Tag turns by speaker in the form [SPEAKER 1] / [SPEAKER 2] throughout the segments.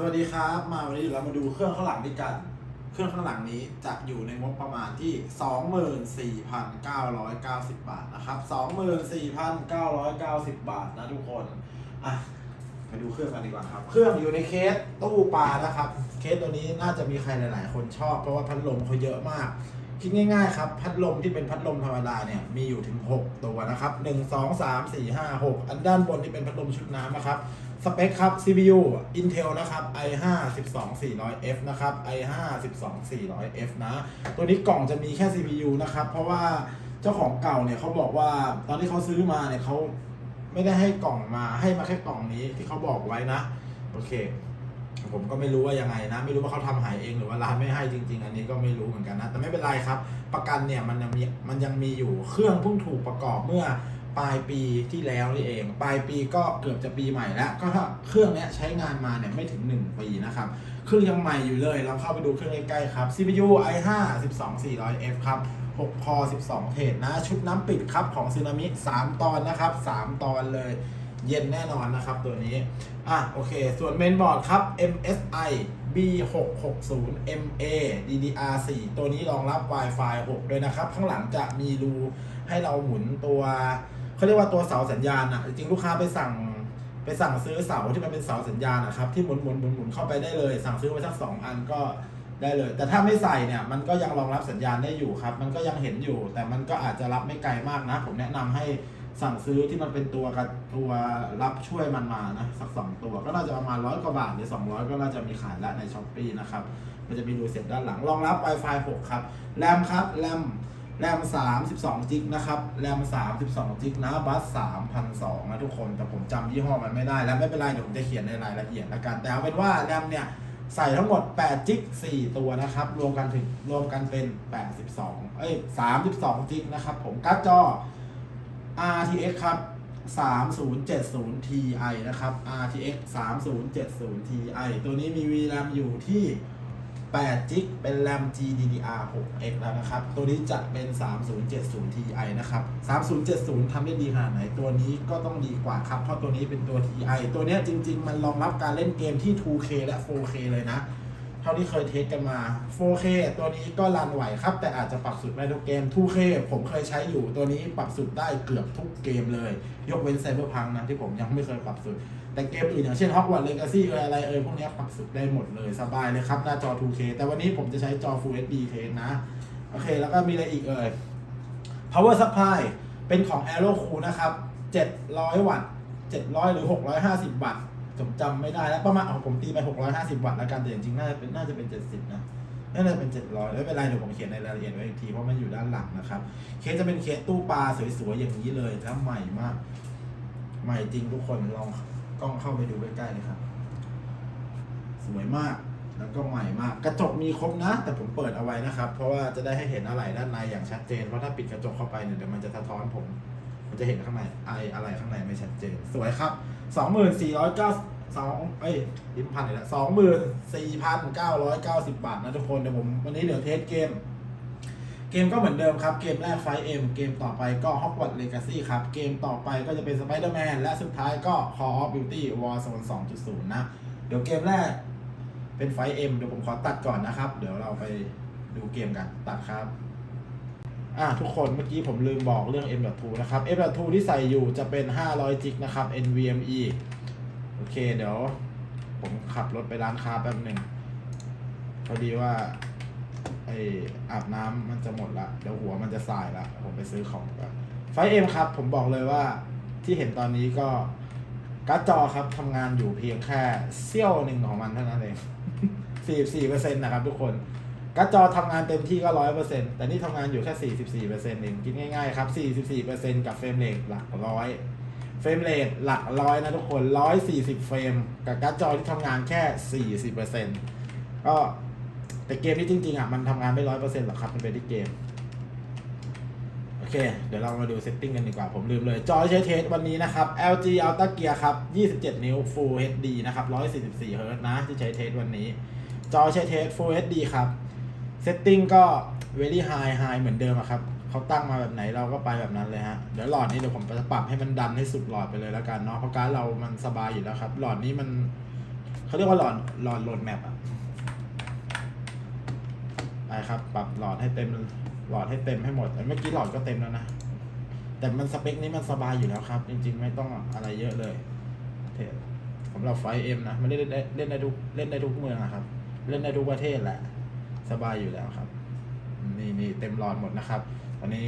[SPEAKER 1] สวัสดีครับ มาวันนี้เรามาดูเครื่องข้างหลังด้วยกัน เครื่องข้างหลังนี้จะอยู่ในงบประมาณที่ 24,990 บาทนะครับ 24,990 บาทนะทุกคนอะไปดูเครื่องกันดีกว่าครับ เครื่องอยู่ในเคสตู้ปลานะครับ เคสตัวนี้น่าจะมีใครหลาย ๆ คนชอบเพราะว่าพัดลมเขาเยอะมาก คิดง่าย ๆ ครับ พัดลมที่เป็นพัดลมธรรมดาเนี่ยมีอยู่ถึง 6 ตัวนะครับ 1 2 3 4 5 6 อันด้านบนที่เป็นพัดลมชุดน้ำนะครับ สเปคครับ CPU Intel นะครับ i5 12400F นะครับ i5 12400F นะ ตัวนี้กล่องจะมีแค่ CPU นะครับ เพราะว่าเจ้าของเก่าเนี่ยเขาบอกว่าตอนที่เขาซื้อมาเนี่ยเขาไม่ได้ให้กล่องมาให้มาแค่กล่องนี้ที่เขาบอกไว้นะ โอเค ผมก็ไม่รู้ว่ายังไงนะ ไม่รู้ว่าเขาทำหายเองหรือว่าร้านไม่ให้จริง ๆ อันนี้ก็ไม่รู้เหมือนกันนะ แต่ไม่เป็นไรครับ ประกันเนี่ยมันยังมีมันยังมีอยู่เครื่องเพิ่งถูกประกอบเมื่อ ปลายปีที่แล้วนี่เอง ปลายปีก็เกือบจะปีใหม่แล้วก็ถ้าเครื่องนี้ใช้งานมาเนี่ยไม่ถึง 1 ปีนะครับเครื่องยังใหม่อยู่เลย เราเข้าไปดูเครื่องใกล้ๆครับ CPU i5 12400F ครับ 6 คอ 12 เทรดนะ ชุดน้ำปิดครับของซึนามิ 3 ตอนนะครับ 3 ตอนเลยเย็นแน่นอนนะครับตัวนี้ อะโอเค ส่วนเมนบอร์ดครับ MSI B660 MA DDR4 ตัวนี้รองรับ Wi-Fi 6 ด้วยนะครับ ข้างหลังจะมีรูให้เราหมุนตัว เขาเรียกว่าตัวเสาสัญญาณอะจริงลูกค้าไปสั่งไปสั่งซื้อเสาที่มันเป็นเสาสัญญาณนะครับที่หมุนหมุนหมุนหมุนเข้าไปได้เลย สั่งซื้อมาสักสองอันก็ได้เลย แต่ถ้าไม่ใส่เนี่ยมันก็ยังรองรับสัญญาณได้อยู่ครับ มันก็ยังเห็นอยู่ แต่มันก็อาจจะรับไม่ไกลมากนะ ผมแนะนำให้สั่งซื้อที่มันเป็นตัวกับตัวรับช่วยมันมานะสักสองตัว ก็น่าจะประมาณร้อยกว่าบาทหรือ 200 ก็น่าจะมีขายแล้วในช้อปปีนะครับมันจะมีรูเสียด้านหลังรองรับ Wi-Fi 6 ครับแรมครับแรม แรม 32 จิกนะครับ แรม 32 จิกนะบัส3,200นะทุกคน แต่ผมจำยี่ห้อมันไม่ได้ แล้วไม่เป็นไร เดี๋ยวผมจะเขียนในรายละเอียดละกัน แต่เอาเป็นว่าแรมเนี่ย ใส่ทั้งหมด 8 จิก 4 ตัวนะครับ รวมกันถึง รวมกันเป็น 82 เอ้ย 32 จิกนะครับ ผมการ์ดจอ RTX ครับ 3070 Ti นะครับ RTX 3070 Ti ตัวนี้มี VRAM อยู่ที่ 8จิกเป็น RAM GDDR 6X แล้วนะครับ ตัวนี้จะเป็น 3070 Ti นะครับ 3070ทำได้ดีขนาดไหน ตัวนี้ก็ต้องดีกว่าครับ เพราะตัวนี้เป็นตัว Ti ตัวนี้จริง ๆ มันรองรับการเล่นเกมที่ 2K และ 4K เลยนะ เท่าที่เคยเทสกันมา 4K ตัวนี้ก็รันไหวครับ แต่อาจจะปรับสุดไม่ทุกเกม 2K ผมเคยใช้อยู่ตัวนี้ปรับสุดได้เกือบทุกเกมเลย ยกเว้น Cyberpunk นะที่ผมยังไม่เคยปรับสุด แต่เกมอื่นอย่างเช่น Hogwarts Legacy เอยอะไรเอยพวกนี้ปรับสุดได้หมดเลยสบายเลยครับหน้าจอ 2K แต่วันนี้ผมจะใช้จอ Full HD เทสนะ โอเค แล้วก็มีอะไรอีกเอ่ย power supply เป็นของ Aero Cool นะครับ 700 วัตต์ 700 หรือ 650 วัตต์ ผมจำไม่ได้แล้วประมาณของผมตีไป650วัตต์แล้วกันแต่จริงๆน่าจะเป็นน่าจะเป็น70นะน่าจะเป็น700ไม่เป็นไรเดี๋ยวผมเขียนในรายละเอียดไว้อีกทีเพราะมันอยู่ด้านหลังนะครับเคสจะเป็นเคสตู้ปลาสวยๆอย่างนี้เลยแล้วใหม่มาก ใหม่จริงทุกคนลองกล้องเข้าไปดูใกล้ๆเลยครับ สวยมากแล้วก็ใหม่มาก กระจกมีครบนะ แต่ผมเปิดเอาไว้นะครับ เพราะว่าจะได้ให้เห็นอะไรด้านในอย่างชัดเจนเพราะถ้าปิดกระจกเข้าไปเนี่ยเดี๋ยวมันจะสะท้อนผม มันจะเห็นข้างในไออะไรข้างในไม่ชัดเจน สวยครับ สองหมื่นสี่ร้อยเก้าสองเอ้ยลิ้นพันเลยละสองหมื่นสี่พันเก้าร้อยเก้าสิบบาทนะทุกคนเดี๋ยวผมวันนี้เดี๋ยวเทสเกม เกมก็เหมือนเดิมครับ เกมแรกไฟเอ็มเกมต่อไปก็ Hogwarts Legacy ครับ เกมต่อไปก็จะเป็น Spider-Man และสุดท้ายก็ Call of Duty Warzone 2.0 นะ เดี๋ยวเกมแรกเป็นไฟเอ็มเดี๋ยวผมขอตัดก่อนนะครับ เดี๋ยวเราไปดูเกมกันตัดครับ อะทุกคนเมื่อกี้ผมลืมบอกเรื่อง M.2 นะครับ M.2 ที่ใส่อยู่จะเป็น 500 จิกนะครับ NVMe โอเคเดี๋ยว ผมขับรถไปร้านค้าแป๊บหนึ่งพอดีว่าไออาบน้ำมันจะหมดละเดี๋ยวหัวมันจะสายละผมไปซื้อของก่อนไฟเอ็มครับ ผมบอกเลยว่าที่เห็นตอนนี้ก็การ์ดจอครับทำงานอยู่เพียงแค่เสี้ยวหนึ่งของมันเท่านั้นเอง 44%นะครับทุกคน การ์ดจอทำงานเต็มที่ก็ร้อยเปอร์เซ็นต์แต่นี่ทำงานอยู่แค่สี่สิบสี่เปอร์เซ็นต์เองคิดง่ายๆครับสี่สิบสี่เปอร์เซ็นต์กับเฟรมเรทหลักร้อยเฟรมเรทหลักร้อยนะทุกคนร้อยสี่สิบเฟรมกับการ์ดจอที่ทำงานแค่สี่สิบเปอร์เซ็นต์ก็แต่เกมนี้จริงๆอะมันทำงานไม่ร้อยเปอร์เซ็นต์หรอกครับมันเป็นที่เกมโอเค เดี๋ยวเรามาดูเซตติ้งกันดีกว่า ผมลืมเลย จอใช้เทสวันนี้นะครับ LG Ultra Gear ครับ 27 นิ้ว Full HD นะครับ 144เฮิร์ตนะ ที่ใช้เทสวันนี้ จอใช้เทส Full HD ครับ เซตติ้งก็ very high high เหมือนเดิมครับเขาตั้งมาแบบไหนเราก็ไปแบบนั้นเลยฮะ เดี๋ยวหลอดนี้เดี๋ยวผมจะปรับให้มันดันให้สุดหลอดไปเลยแล้วกันเนาะเพราะการเรามันสบายอยู่แล้วครับ หลอดนี้มันเขาเรียกว่าหลอดหลอดโหลดแมปอะไปครับปรับหลอดให้เต็มหลอดให้เต็มให้หมดแต่เมื่อกี้หลอดก็เต็มแล้วนะ แต่มันสเปคนี้มันสบายอยู่แล้วครับ จริง ๆ ไม่ต้องอะไรเยอะเลยเทสำหรับไฟเอ็มนะมันเล่นได้เล่นได้ทุกเล่นได้ทุกเมืองอะครับ เล่นได้ทุกประเทศแหละ สบายอยู่แล้วครับ นี่นี่เต็มหลอดหมดนะครับ ตอนนี้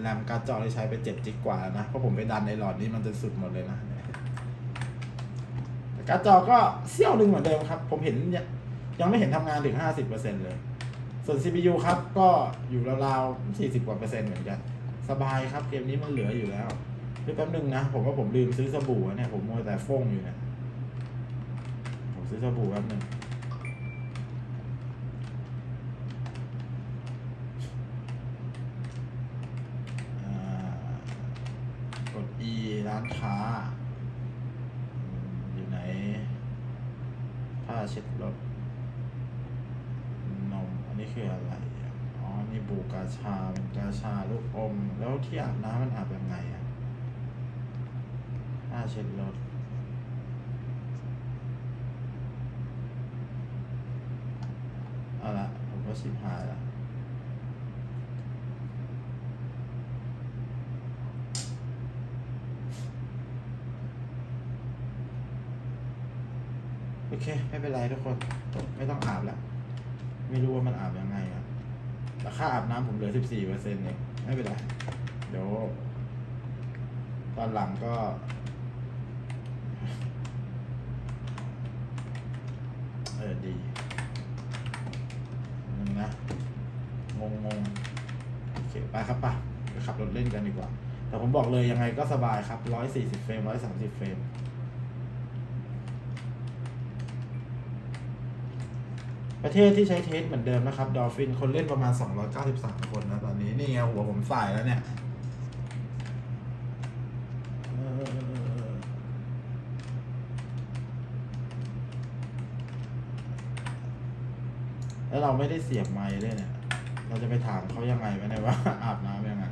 [SPEAKER 1] แรมการ์ดจอที่ใช้ไปเจ็ดจิกกว่านะ เพราะผมไปดันในหลอดนี้มันจะสุดหมดเลยนะแต่การ์ดจอก็เสี้ยวหนึ่งเหมือนเดิมครับ ผมเห็นยังไม่เห็นทำงานถึงห้าสิบเปอร์เซ็นเลย ส่วน CPU ครับก็อยู่ราวๆสี่สิบกว่าเปอร์เซ็นต์เหมือนกัน สบายครับเกมนี้มันเหลืออยู่แล้วเดี๋ยแป๊บนึงนะ ผมว่าผมลืมซื้อสบู่เนี่ย ผมมัวแต่ฟงอยู่เนี่ย ผมซื้อสบู่แป๊บนึง อ่ากด E ร้านค้า อยู่ไหน ผ้าเช็ดรถนม อันนี้คืออะไร อ๋อ นี่บูกาชา เป็นกาชาลูกอม แล้วที่อาบน้ำมันอาบยังไงอะผ้าเช็ดรถเอาละผมก็ชิบหายละ โอ เค ไม่เป็นไรทุกคน ไม่ต้องอาบแล้ว ไม่รู้ว่ามันอาบยังไงอะแต่ค่าอาบน้ำผมเหลือสิบสี่เปอร์เซ็นต์เองไม่เป็นไร เดี๋ยว ตอนหลังก็ เออดีนึงนะ งงงๆโอเค ไปครับไปไปขับรถเล่นกันดีกว่า แต่ผมบอกเลยยังไงก็สบายครับร้อยสี่สิบเฟรมร้อยสามสิบเฟรม ประเทศที่ใช้เทสเหมือนเดิมนะครับดอลฟินคนเล่นประมาณ 293 คนนะตอนนี้นี่ไงหัวผมใส่แล้วเนี่ยแล้วเราไม่ได้เสียบไม้ด้วยเนี่ย เราจะไปถามเขายังไงวะเนี่ยว่าอาบน้ำยังไง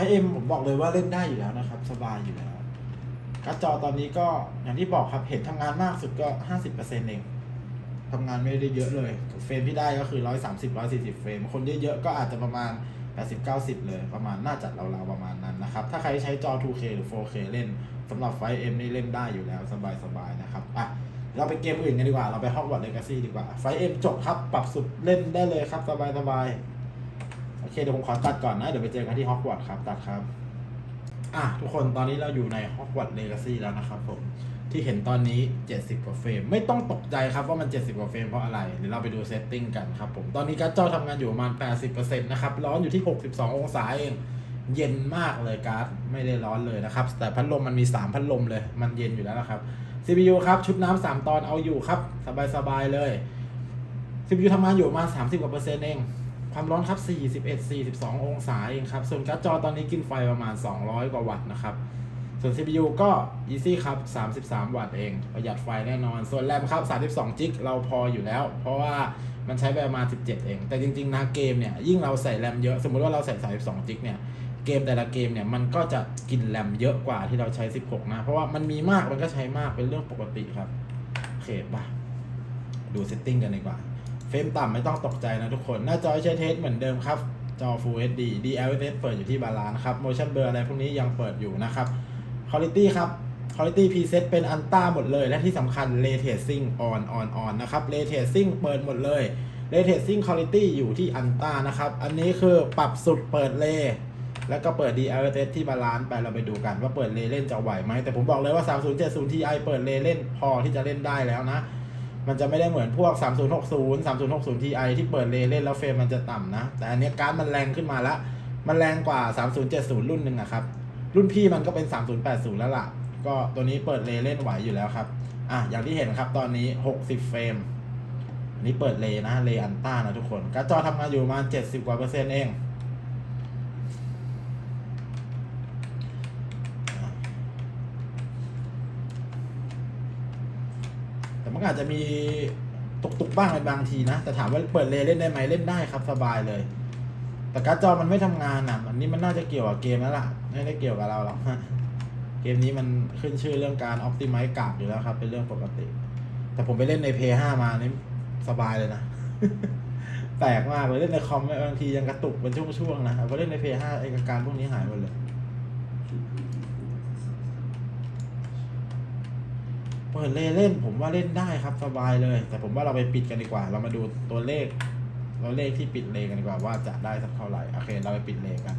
[SPEAKER 1] แต่ไฟเอ็มผมบอกเลยว่าเล่นได้อยู่แล้วนะครับ สบายอยู่แล้วการ์ดจอตอนนี้ก็อย่างที่บอกครับเห็นทำงานมากสุดก็50%เองทำงานไม่ได้เยอะเลย เฟรมที่ได้ก็คือ130 140เฟรม คนเยอะๆก็อาจจะประมาณ80 90เลยประมาณน่าจะราวๆประมาณนั้นนะครับ ถ้าใครใช้จอ 2K หรือ 4K เล่นสำหรับไฟเอ็มนี่เล่นได้อยู่แล้วสบายๆนะครับอะเราไปเกมอื่นกันดีกว่า เราไปฮอกวอตส์เลกาซี่ดีกว่า ไฟเอ็มจบครับ ปรับสุดเล่นได้เลยครับ สบายๆ โอเคเดี๋ยวผมขอตัดก่อนนะ เดี๋ยวไปเจอกันที่ฮอกวอตส์ครับ ตัดครับ อะทุกคนตอนนี้เราอยู่ในฮอกวอตส์เลกาซี่แล้วนะครับผม ที่เห็นตอนนี้ 70 กว่าเฟรม ไม่ต้องตกใจครับว่ามัน 70 กว่าเฟรมเพราะอะไร เดี๋ยวเราไปดูเซตติ้งกันครับผม ตอนนี้การ์ดจอทำงานอยู่ประมาณ 80%นะครับ ร้อนอยู่ที่ 62 องศาเอง เย็นมากเลยการ์ด ไม่ได้ร้อนเลยนะครับ แต่พัดลมมันมี 3 พัดลมเลย มันเย็นอยู่แล้วนะครับ CPU ครับ ชุดน้ำสามตอนเอาอยู่ครับ สบายๆเลย CPU ทำงานอยู่ประมาณ 30กว่าเปอร์เซ็นต์เอง ความร้อนครับ 41 42 องศาเองครับ ส่วนการ์ดจอตอนนี้กินไฟประมาณ 200 กว่าวัตต์นะครับ ส่วน CPU ก็ Easy ครับ 33 วัตต์เอง ประหยัดไฟแน่นอน ส่วนแรมครับ32จิกเราพออยู่แล้ว เพราะว่ามันใช้ไปประมาณ 17 เอง แต่จริงๆนะเกมเนี่ย ยิ่งเราใส่แรมเยอะ สมมติว่าเราใส่32จิกเนี่ย เกมแต่ละเกมเนี่ย มันก็จะกินแรมเยอะกว่าที่เราใช้ 16 นะ เพราะว่ามันมีมากมันก็ใช้มากเป็นเรื่องปกติครับ โอเคป่ะ ดูเซตติ้งกันดีกว่า เฟรมต่ำไม่ต้องตกใจนะทุกคน หน้าจอใช้เทสเหมือนเดิมครับ จอ Full HD DLSS เปิดอยู่ที่บาลานครับ Motion Blur อะไรพวกนี้ยังเปิดอยู่นะครับ Quality ครับ Quality Preset เป็นอันต้าหมดเลย และที่สำคัญ Ray Tracing on on on นะครับ Ray Tracing เปิดหมดเลย Ray Tracing Quality อยู่ที่อันต้านะครับ อันนี้คือปรับสุดเปิด Ray แล้วก็เปิด DLSS ที่บาลานซ์ไปเราไปดูกันว่าเปิด Ray เล่นจะไหวไหมแต่ผมบอกเลยว่า 3070 Ti เปิด Ray เล่นพอที่จะเล่นได้แล้วนะ มันจะไม่ได้เหมือนพวก 3060 3060 Ti ที่เปิดเลเล่นแล้วเฟรมมันจะต่ำนะ แต่อันนี้การ์ดมันแรงขึ้นมาล้วมันแรงกว่า 3070 รุ่นหนึ่งอะครับ รุ่นพี่มันก็เป็น 3080 แล้วล่ะ ก็ตัวนี้เปิดเลเล่นไหวอยู่แล้วครับ อะ อย่างที่เห็นครับตอนนี้ 60 เฟรมอันนี่เปิดเลนะ เลอันต้านะทุกคน การ์ดจอทำงานอยู่มา 70 กว่าเปอร์เซ็นต์เอง มันอาจจะมีตุกบ้างในบางทีนะ แต่ถามว่าเปิดเลเล่นได้ไหมเล่นได้ครับสบายเลย แต่การ์ดจอมันไม่ทำงานอะอันนี้มันน่าจะเกี่ยวกับเกมแล้วล่ะ ไม่ได้เกี่ยวกับเราหรอกเกมนี้มันขึ้นชื่อเรื่องการอ p ติ i z e กราฟอยู่แล้วครับ เป็นเรื่องปกติ แต่ผมไปเล่นใน p 5มานี่สบายเลยนะแปลกมากเลยเล่นในคอมบางทียังกระตุกเป็นช่วงๆนะพอเล่นใน p 5ไอ้าไอาการพวกนี้หายหมดเลย เปิดเลเล่นผมว่าเล่นได้ครับสบายเลย แต่ผมว่าเราไปปิดกันดีกว่า เรามาดูตัวเลขตัวเลขที่ปิดเลกันดีกว่าว่าจะได้สักเท่าไหร่โอเค เราไปปิดเลกัน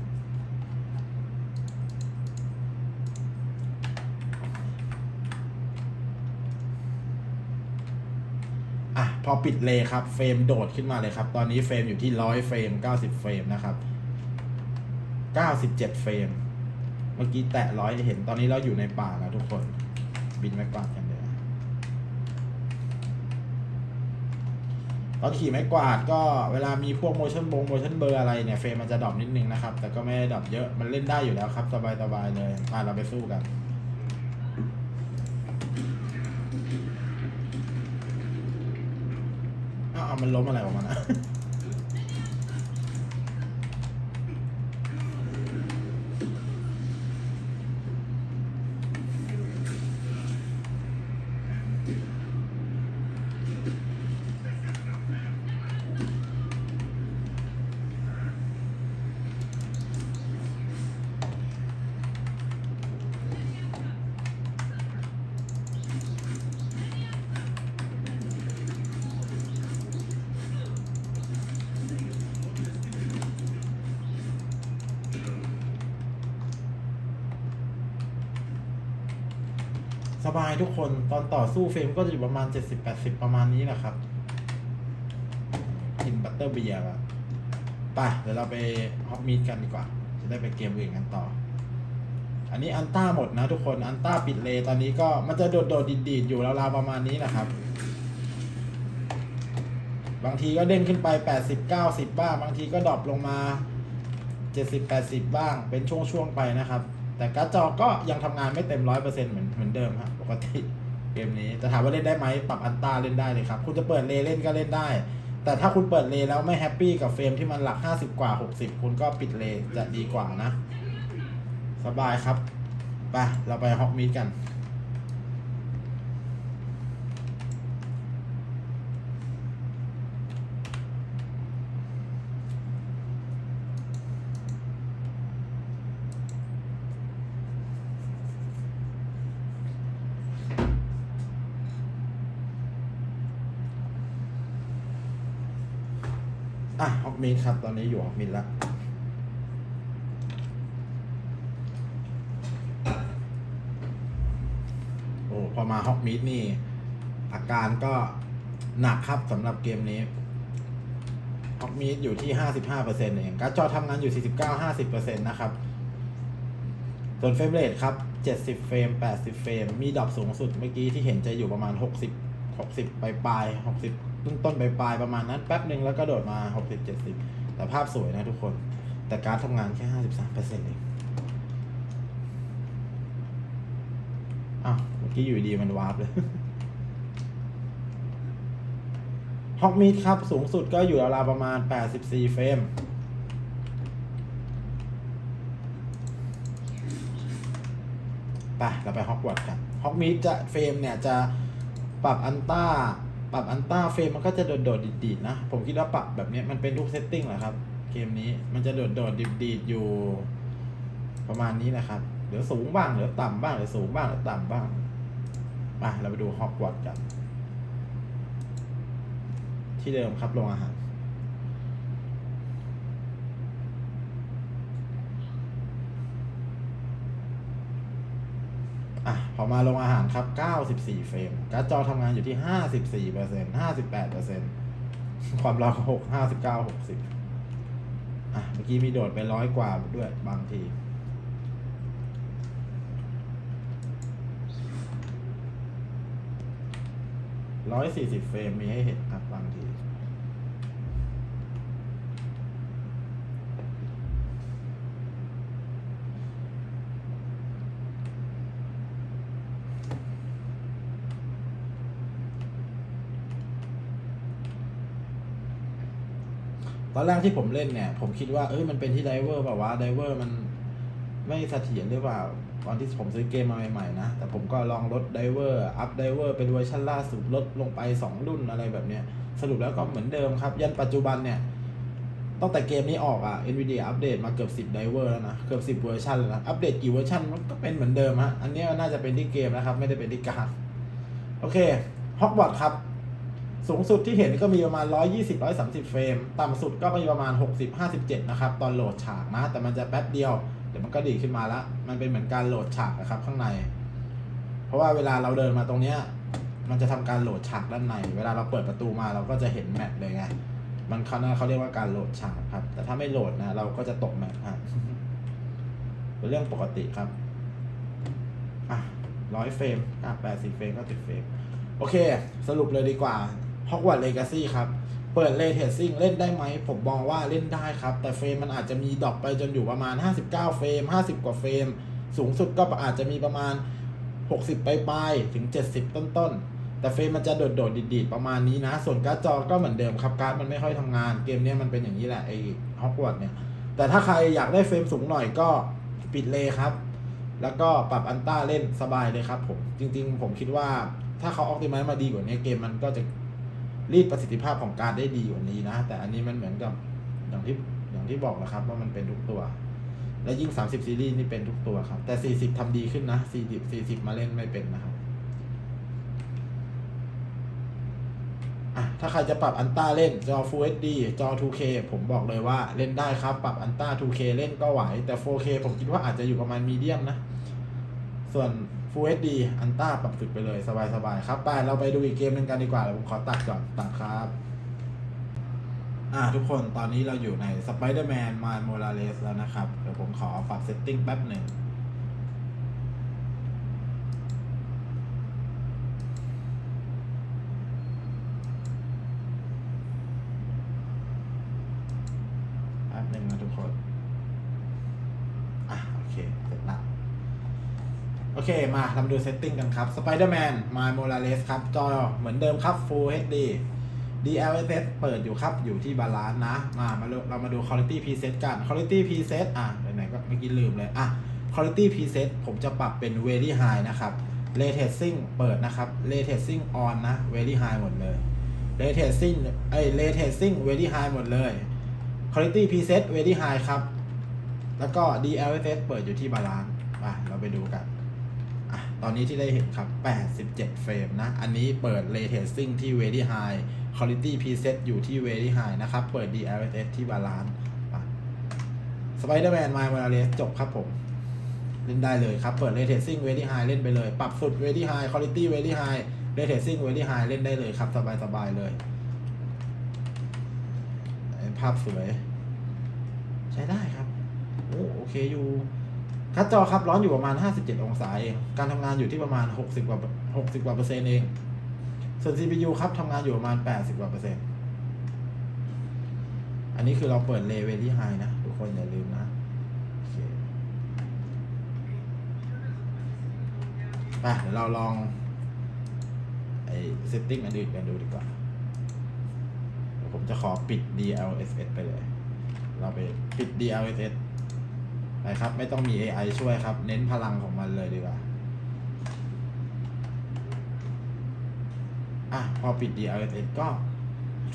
[SPEAKER 1] อะพอปิดเลครับ เฟรมโดดขึ้นมาเลยครับ ตอนนี้เฟรมอยู่ที่ร้อยเฟรมเก้าสิบเฟรมนะครับเก้าสิบเจ็ดเฟรม เมื่อกี้แตะร้อยเห็น ตอนนี้เราอยู่ในป่าแล้วทุกคน บินไม่กวา กันเลยตอนขี่ไม้กวาดก็เวลามีพวก motion บง motion blur อะไรเนี่ยเฟรมมันจะดรอปนิดนึงนะครับ แต่ก็ไม่ได้ดรอปเยอะมันเล่นได้อยู่แล้วครับ สบายๆเลยมาเราไปสู้กันอ้าวเอามันล้มอะไรออกมานะ บายทุกคนตอนต่อสู้เฟรมก็จะอยู่ประมาณ 70-80 ประมาณนี้แหละครับกินบัตเตอร์เบียร์อะไปเดี๋ยวเราไปฮอปมีดกันดีกว่า จะได้ไปเกมอื่นกันต่อ อันนี้อันต้าหมดนะทุกคนอันต้าปิดเลตอนนี้ก็มันจะโดดโดดดีดอยู่ราวๆประมาณนี้นะครับ บางทีก็เด้งขึ้นไป 80 90 บ้าง บางทีก็ดรอปลงมา 70 80 บ้างเป็นช่วงๆไปนะครับ แต่การ์ดจอก็ยังทำงานไม่เต็มร้อยเปอร์เซ็นต์เหมือนเหมือนเดิมครับปกติเกมนี้แต่ถามว่าเล่นได้ไหมปรับอันต้าเล่นได้เลยครับ คุณจะเปิดเลเล่นก็เล่นได้ แต่ถ้าคุณเปิดเลแล้วไม่แฮปปี้กับเฟรมที่มันหลัก 50 กว่า 60 คุณก็ปิดเลจะดีกว่านะ สบายครับไปเราไปฮอกมีดกัน อะฮอกมีดครับ ตอนนี้อยู่ฮอกมีดแล้วโอ้พอมาฮอกมีดนี่ อาการก็หนักครับสำหรับเกมนี้ฮอกมีดอยู่ที่ 55%เองการ์ดจอทำงานอยู่ 49-50%นะครับ ส่วนเฟรมเรทครับ 70 เฟรม 80 เฟรม มีดรอปสูงสุดเมื่อกี้ที่เห็นจะอยู่ประมาณ 60 60 ปลายปลายๆ60 ต้นต้นปลายปลายประมาณนั้นแป๊บหนึ่งแล้วก็โดดมา 60 70 แต่ภาพสวยนะทุกคน แต่การดทำงานแค่ 53%เองอ้าวเมื่อกี้อยู่ดีมันวาร์ปเลยฮอกมีดครับ สูงสุดก็อยู่ราวๆประมาณ 84 เฟรมไปเราไปฮอกวอตส์กันฮอกมีดจะเฟรมเนี่ยจะปรับอันต้า ปรับอันต้าเฟรมมันก็จะโดดๆดีดๆนะ ผมคิดว่าปรับแบบเนี้ยมันเป็นทุกเซตติ้งแหละครับ เกมนี้มันจะโดดๆดีดๆอยู่ ประมาณนี้นะครับเดี๋ยวสูงบ้างเดี๋ยวต่ำบ้างเดี๋ยวสูงบ้างเดี๋ยวต่ำบ้างมาเราไปดูฮอกวอตส์กัน ที่เดิมครับโรงอาหาร อะพอมาลงอาหารครับ 94 เฟรมการ์ดจอทำงานอยู่ที่ 54เปอร์เซ็นต์58เปอร์เซ็นต์ความร้อน6 59 60 อะ เมื่อกี้มีโดดไปร้อยกว่าด้วยบางที ร้อยสี่สิบเฟรมมีให้เห็นครับบางที อนแรกที่ผมเล่นเนี่ย ผมคิดว่าเอ้ยมันเป็นที่ไดเวอร์แบบว่าไดเวอร์มันไม่เสถียรหรือเปล่าตอนที่ผมซื้อเกมมาใหม่ๆนะ แต่ผมก็ลองลดไดเวอร์อัพไดเวอร์เป็นเวอร์ชันล่าสุดลดลงไป 2 รุ่นอะไรแบบเนี้ยสรุปแล้วก็เหมือนเดิมครับ ยันปัจจุบันเนี่ยตั้งแต่เกมนี้ออกอะ NVIDIA อัปเดตมาเกือบ10ไดเวอร์แล้วนะ เกือบ10เวอร์ชันแล้วนะ อัปเดตกี่เวอร์ชันมันก็เป็นเหมือนเดิมฮะอันนี้น่าจะเป็นที่เกมนะครับ ไม่ได้เป็นที่การ์ดโอเคฮอกวอตส์ครับ สูงสุดที่เห็นก็มีประมาณ 120 130 เฟรม ต่ำสุดก็มีประมาณ 60 57 นะครับ ตอนโหลดฉากนะ แต่มันจะแป๊บเดียว เดี๋ยวมันก็ดีขึ้นมาละ มันเป็นเหมือนการโหลดฉากนะครับข้างใน เพราะว่าเวลาเราเดินมาตรงเนี้ย มันจะทำการโหลดฉากด้านใน เวลาเราเปิดประตูมาเราก็จะเห็นแมปเลยไงมันเขาน่าเขาเรียกว่าการโหลดฉากครับ แต่ถ้าไม่โหลดนะเราก็จะตกแมปฮะเป็นเรื่องปกติครับ อะร้อยเฟรมอะแปดสิบเฟรมก็ติดเฟรม โอเค สรุปเลยดีกว่า Hogwarts Legacy ครับ เปิด Ray Tracing เล่นได้ไหม ผมมองว่าเล่นได้ครับ แต่เฟรมมันอาจจะมีดรอปไปจนอยู่ประมาณ 59 เฟรม 50 กว่าเฟรม สูงสุดก็อาจจะมีประมาณ 60 ปลายๆถึง 70 ต้นๆ แต่เฟรมมันจะโดดๆดีดๆ ประมาณนี้นะ ส่วนการ์ดจอก็เหมือนเดิมครับ การ์ดมันไม่ค่อยทำงาน เกมเนี้ยมันเป็นอย่างนี้แหละไอ้ Hogwarts เนี่ย แต่ถ้าใครอยากได้เฟรมสูงหน่อยก็ปิดเลครับ แล้วก็ปรับอันต้าเล่นสบายเลยครับผม จริง ๆ ผมคิดว่าถ้าเขาออกติไมมาดีกว่านี้เกมมันก็จะ รีดประสิทธิภาพของการได้ดีกว่านี้นะ แต่อันนี้มันเหมือนกับอย่างที่อย่างที่บอกนะครับ ว่ามันเป็นทุกตัว และยิ่ง 30 ซีรีส์นี่เป็นทุกตัวครับ แต่ 40ทำดีขึ้นนะ 40 40 มาเล่นไม่เป็นนะครับอะถ้าใครจะปรับอันต้าเล่นจอ Full HD จอ 2K ผมบอกเลยว่าเล่นได้ครับ ปรับอันต้า 2K เล่นก็ไหว แต่ 4K ผมคิดว่าอาจจะอยู่ประมาณมีเดียมนะ ส่วน Full HD อันต้าปรับสุดไปเลยสบายๆครับไปเราไปดูอีกเกมหนึ่งกันดีกว่าเดี๋ยวผมขอตัดก่อนตัดครับอ่าทุกคนตอนนี้เราอยู่ใน Spider-Man Miles Morales แล้วนะครับ เดี๋ยวผมขอปรับเซตติ้งแป๊บหนึ่งแป๊บหนึ่งนะทุกคน อะโอเค เสร็จละ โอเค มาเรามาดูเซตติ้งกันครับ Spider-Man Miles Morales ครับ จอเหมือนเดิมครับ Full HD DLSS เปิดอยู่ครับ อยู่ที่บาลานซ์นะมามาเรามาดู Quality Preset กัน Quality Preset อะไหนๆก็เมื่อกี้ลืมเลย อะ Quality Preset ผมจะปรับเป็น Very High นะครับ Ray Tracing เปิดนะครับ Ray Tracing on นะ Very High หมดเลย Ray Tracing เอ้ย Ray Tracing Very High หมดเลย Quality Preset Very High ครับ แล้วก็ DLSS เปิดอยู่ที่บาลานซ์มาเราไปดูกัน ตอนนี้ที่ได้เห็นครับ 87 เฟรมนะ อันนี้เปิด Ray Tracing ที่ Very High Quality Preset อยู่ที่ Very High นะครับ เปิด DLSS ที่ Balance Spider-Man Miles Morales จบครับผม เล่นได้เลยครับ เปิด Ray Tracing Very High เล่นไปเลย ปรับสุด Very High Quality Very High Ray Tracing Very High เล่นได้เลยครับ สบายๆเลย ภาพสวย ใช้ได้ครับ โอ้โอเคอยู่ คัดจอครับร้อนอยู่ประมาณ 57 องศาเอง การทำงานอยู่ที่ประมาณ 60 กว่า 60 กว่าเปอร์เซ็นต์เอง ส่วน CPU ครับทำงานอยู่ประมาณ 80 กว่าเปอร์เซ็นต์ อันนี้คือเราเปิดเลเวลที่ไฮนะ ทุกคนอย่าลืมนะไปเดี๋ยวเราลองไอ้ setting อันอื่นกันดูดีกว่า ผมจะขอปิด DLSS ไปเลย เราไปปิด DLSS ไปครับ ไม่ต้องมี AI ช่วยครับ เน้นพลังของมันเลยดีกว่า อะ พอปิด DLSS ก็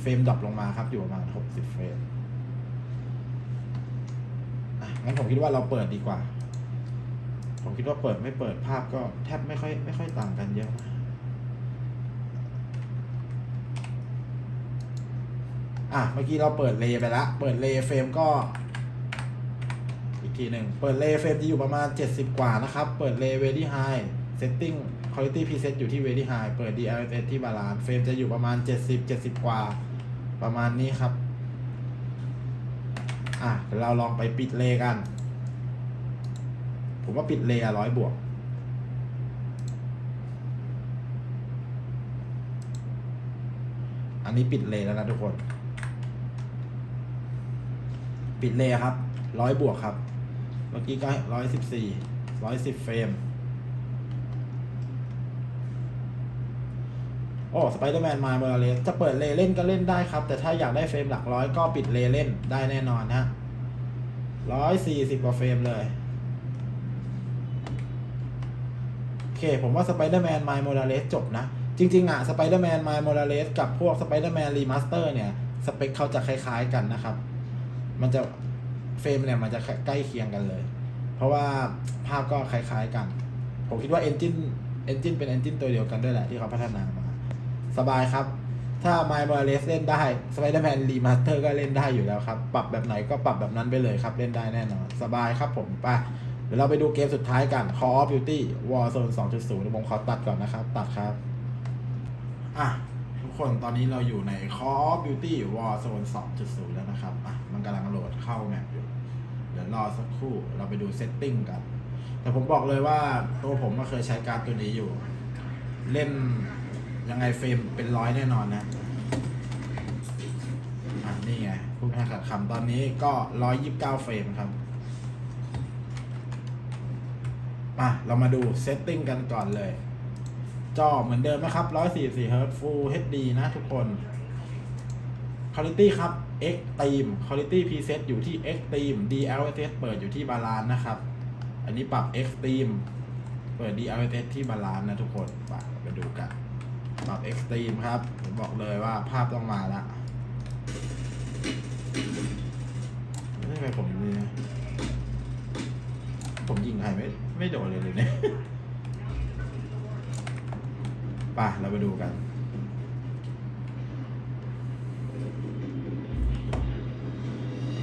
[SPEAKER 1] เฟรมดรอปลงมาครับอยู่ประมาณ 60 เฟรม อะ งั้นผมคิดว่าเราเปิดดีกว่า ผมคิดว่าเปิดไม่เปิดภาพก็แทบไม่ค่อยไม่ค่อยต่างกันเยอะนะอะ เมื่อกี้เราเปิดเลย์ไปละเปิดเลย์เฟรมก็ ทีหนึ่ง เปิดเลเฟรมจะอยู่ประมาณ 70 กว่านะครับ เปิดเลย์ very high setting quality preset อยู่ที่ very high เปิด DLSS ที่ balance เฟรมจะอยู่ประมาณ 70 70 กว่า ประมาณนี้ครับ อะเดี๋ยวเราลองไปปิดเลกัน ผมว่าปิดเลอะร้อยบวกอันนี้ปิดเลแล้วนะทุกคน ปิดเลครับร้อยบวกครับ มื่อกี้ก็ร้อยสิบสี่ร้อยสิบเฟรมโอ้สไปเดอร์แมนมาเมอร์เลสจะเปิดเลเล่นก็เล่นได้ครับ แต่ถ้าอยากได้เฟรมหลักร้อยก็ปิดเลเล่นได้แน่นอนฮะร้อยสี่สิบกว่าเฟรมเลยโอเค ผมว่าสไปเดอร์แมนม l โม r าเลสจบนะ จริง ๆ อะสไปเดอร์แมนม l โม r าเลสกับพวกสไปเดอร์แมนรีมาสเตอร์เนี่ย สเปคเขาจะคล้าย ๆ กันนะครับ มันจะ เฟรมเนี่ยมันจะใกล้เคียงกันเลย เพราะว่าภาพก็คล้ายๆกัน ผมคิดว่าเอนจินเอนจินเป็นเอนจินตัวเดียวกันด้วยแหละที่เขาพัฒนามา สบายครับ ถ้า m ม l โม r าเลสเล่นได้ Spider-Man Remaster ก็เล่นได้อยู่แล้วครับ ปรับแบบไหนก็ปรับแบบนั้นไปเลยครับ เล่นได้แน่นอน สบายครับผมไปเดี๋ยวเราไปดูเกมสุดท้ายกัน Call of Duty Warzone 2.0เดี๋ยวผมขอตัดก่อนนะครับ ตัดครับ อะทุกคนตอนนี้เราอยู่ใน Call of Duty Warzone 2.0 แล้วนะครับ อะ มันกำลังโหลดเข้าแมปอยู่ ยวรอสักครู่เราไปดูเซตติ้งกัน แต่ผมบอกเลยว่าตัวผมก็เคยใช้การตัวนี้อยู่ เล่นยังไงเฟรมเป็นร้อยแน่นอนนะอะนี่ไงพูดให้ขัดคำตอนนี้ก็ร้อยยิบเก้าเฟรมครับอะเรามาดูเซตติ้งกันก่อนเลย จอเหมือนเดิมนะครับ144 Hz Full HD นะทุกคน Quality ครับ X Team Quality Preset อยู่ที่ X Team DLSS เปิดอยู่ที่บาลานนะครับ อันนี้ปรับ X Team เปิด DLSS ที่บาลานนะทุกคนไปไปดูกัน ปรับ X Team ครับ ผมบอกเลยว่าภาพต้องมาละไม่ใช่ไมผมนี่นะผมยิงใครไม่ไม่โดนเลยเลยเนี่ยไป่ะ เราไปดูกัน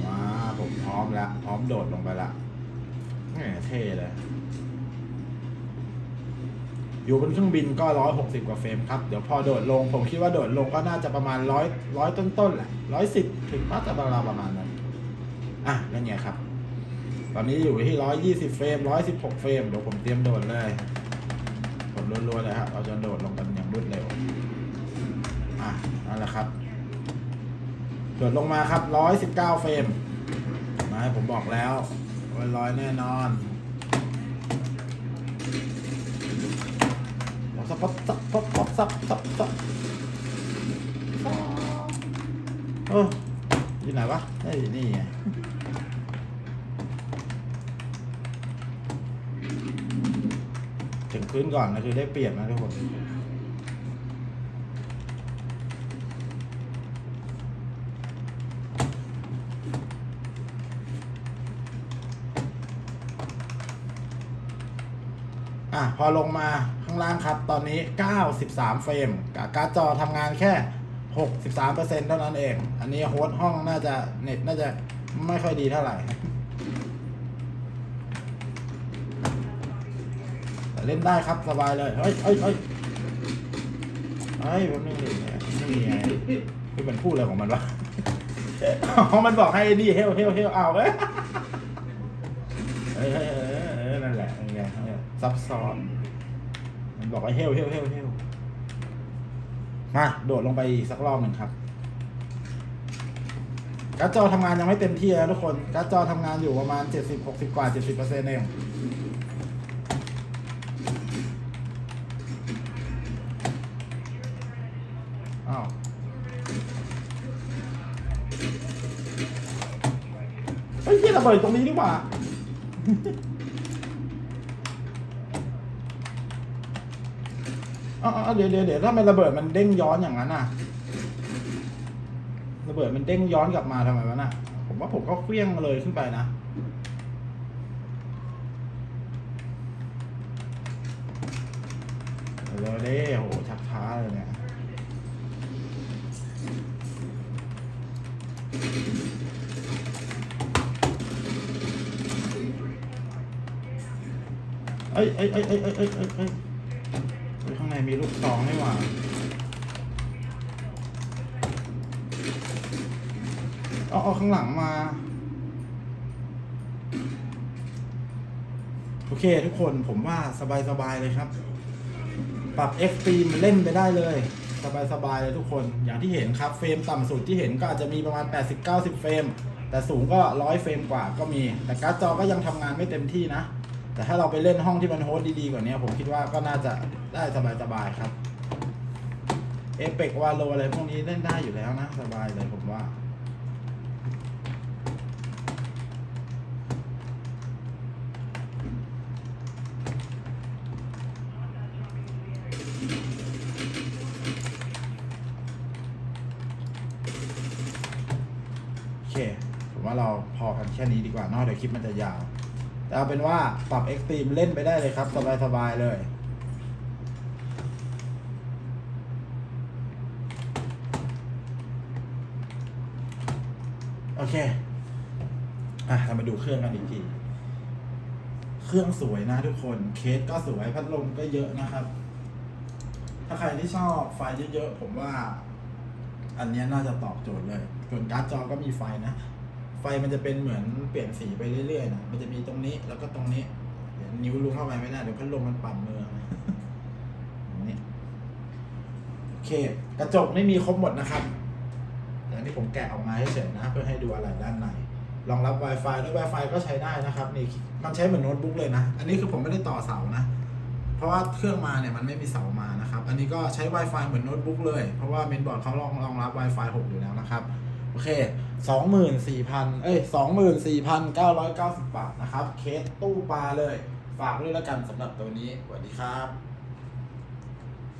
[SPEAKER 1] มาผมพร้อมแล้วพร้อมโดดลงไปละแหมเท่เลย อยู่บนเครื่องบินก็ร้อยหกสิบกว่าเฟรมครับ เดี๋ยวพอโดดลง ผมคิดว่าโดดลงก็น่าจะประมาณร้อยร้อยต้นๆแหละร้อยสิบถึงน่าจะประมาณประมาณนั้น อะนั่นไงครับ ตอนนี้อยู่ที่ร้อยยี่สิบเฟรมร้อยสิบหกเฟรมเดี๋ยวผมเตรียมโดดเลยกดรัวๆเลยครับ เราจะโดดลงกันอย่างรวดเร็ว อะนั่นแหละครับโดดลงมาครับร้อยสิบเก้าเฟรม ผมบอกแล้วว่าร้อยแน่นอนสับปับสับปับปับสับสับสับเอออยู่ไหนวะเฮ้ยนี่ไงถึงพื้นก่อนนะคือได้เปรียบนะทุกคน พอลงมาข้างล่างครับ ตอนนี้ 93 เฟรมกับการ์ดจอทำงานแค่ 63%เท่านั้นเอง อันนี้โฮสต์ห้องน่าจะเน็ตน่าจะไม่ค่อยดีเท่าไหร่แต่เล่นได้ครับสบายเลย เฮ้ยเฮ้ยเฮ้ยเฮ้ยแป๊บนึงดินี่ไงคือมันพูดอะไรของมันวะอ๋อมันบอกให้นี่เฮลเฮลเฮลเอาเว้ยเฮ้ยเฮ้ยเฮ้ยเฮ้ย ซับซ้อน มันบอกให้เฮลเฮลเฮลเฮลมา โดดลงไปอีกสักรอบหนึ่งครับ การ์ดจอทำงานยังไม่เต็มที่นะทุกคน การ์ดจอทำงานอยู่ประมาณ 70-60 กว่า 70%เองอ้าวเฮ้ยที่ระเบิดตรงนี้ดีกว่า อ๋อเดี๋ยวเดี๋ยวเดี๋ยวถ้ามันระเบิดมันเด้งย้อนอย่างนั้นอะ ระเบิดมันเด้งย้อนกลับมาทำไมวะน่ะ ผมว่าผมก็เคลี้ยงเลยขึ้นไปนะเร็วเด้โหชักช้าเลยเนี่ยเอ้ยเอ้ยเอ้ยเอ้ยเอ้ยเอ้ย สองนี่หว่าเอาเอาข้างหลังมา โอเคทุกคนผมว่าสบายสบายเลยครับ ปรับ XP มันเล่นไปได้เลยสบายสบายเลยทุกคนอย่างที่เห็นครับเฟรมต่ำสุดที่เห็นก็อาจจะมีประมาณ 80-90 เฟรม แต่สูงก็ 100 เฟรมกว่าก็มี แต่การ์ดจอก็ยังทำงานไม่เต็มที่นะ แต่ถ้าเราไปเล่นห้องที่มันโฮสต์ดีๆกว่านี้ผมคิดว่าก็น่าจะได้สบายๆครับเอเปกวาโลอะไรพวกนี้เล่นได้อยู่แล้วนะ สบายเลยผมว่า โอเค ผมว่าเราพอกันแค่นี้ดีกว่าเนอะเดี๋ยวคลิปมันจะยาว เอาเป็นว่าปรับ Extreme เล่นไปได้เลยครับ สบายๆเลยโอเค อะ เรามาดูเครื่องกันอีกที เครื่องสวยนะทุกคน เคสก็สวย พัดลมก็เยอะนะครับ ถ้าใครที่ชอบไฟเยอะๆ ผมว่า อันนี้น่าจะตอบโจทย์เลย ส่วนการ์ดจอก็มีไฟนะ ฟมันจะเป็นเหมือนเปลี่ยนสีไปเรื่อยๆนะมันจะมีตรงนี้แล้วก็ตรงนี้ เดี๋ยวนิ้วลุงเข้าไปไม่ได้เดี๋ยวพัดลมมันปั่นมือนี้โอเค กระจกไม่มีครบหมดนะครับแต่นนี้ผมแกะออกมาให้เฉยๆนะ เพื่อให้ดูอะไรด้านในรองรับ Wi-Fi ด้วย Wi-Fi ก็ใช้ได้นะครับนี่มันใช้เหมือนโน้ตบุ๊กเลยนะ อันนี้คือผมไม่ได้ต่อเสานะ เพราะว่าเครื่องมาเนี่ยมันไม่มีเสามานะครับ อันนี้ก็ใช้ Wi-Fi เหมือนโน้ตบุ๊กเลย เพราะว่าเมนบอร์ดเขารองรองรับ Wi-Fi 6 อยู่แล้วนะครับ โอเคสองหมื่นสี่พันเอ้ยสองหมื่นสี่พันเก้าร้อยเก้าสิบบาทนะครับ เคสตู้ปลาเลย ฝากด้วยแล้วกันสำหรับตัวนี้ สวัสดีครับ